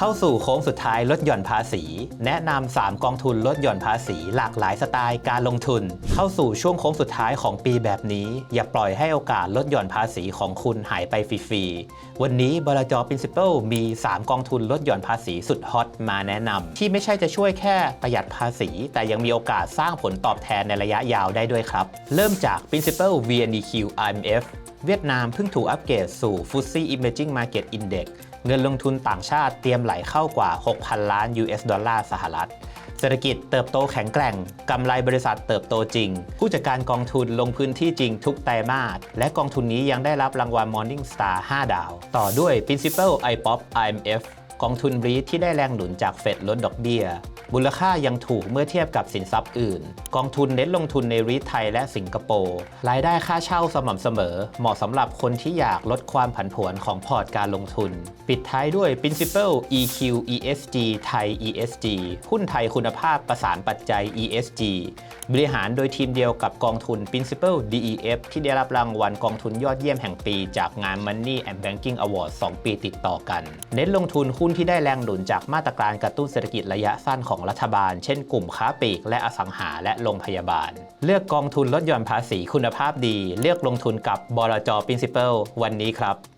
เข้าสู่โค้งสุดท้ายลดหย่อนภาษี แนะนำ3กองทุนลดหย่อนภาษี หลากหลายสไตล์การลงทุน เข้าสู่ช่วงโค้งสุดท้ายของปีแบบนี้ อย่าปล่อยให้โอกาสลดหย่อนภาษีของคุณหายไปฟรีๆวันนี้บลจ Principal มี 3 กองทุนลดหย่อนภาษีสุดฮอตมาแนะนำที่ไม่ใช่จะช่วยแค่ประหยัดภาษี แต่ยังมีโอกาสสร้างผลตอบแทนในระยะยาวได้ด้วยครับ เริ่มจาก Principal VNEQ IMF เวียดนามเพิ่งถูกอัปเกรดสู่ FTSE Emerging Market Index เงินลงทุนต่างชาติเตรียมไหลเข้ากว่า 6,000 ล้าน US ดอลลาร์สหรัฐ เศรษฐกิจเติบโตแข็งแกร่ง กำไรบริษัทเติบโตจริง ผู้จัดการกองทุนลงพื้นที่จริงทุกไตรมาส และกองทุนนี้ยังได้รับรางวัล Morning Star 5 ดาว ต่อด้วย Principal iPop IMF กองทุนรีทที่ได้แรงหนุนจากเฟดลดดอกเบี้ย มูลค่ายังถูกเมื่อเทียบกับสินทรัพย์อื่น กองทุนเน้นลงทุนในรีทไทยและสิงคโปร์รายได้ค่าเช่าสม่ำเสมอ เหมาะสำหรับคนที่อยากลดความผันผวนของพอร์ตการลงทุน ปิดท้ายด้วย Principal EQ ESG ไทย ESG หุ้นไทยคุณภาพประสานปัจจัย ESG บริหารโดยทีมเดียวกับกองทุน Principal DEF ที่ได้รับรางวัลกองทุนยอดเยี่ยมแห่งปี จากงาน Money and Banking Award 2 ปีติดต่อกัน เน้นลงทุนหุ้นที่ได้แรงหนุนจากมาตรการกระตุ้นเศรษฐกิจระยะสั้นของของรัฐบาล เช่นกลุ่มค้าปลีก และอสังหาและโรงพยาบาล เลือกกองทุนลดหย่อนภาษีคุณภาพดี เลือกลงทุนกับบลจ Principal วันนี้ครับ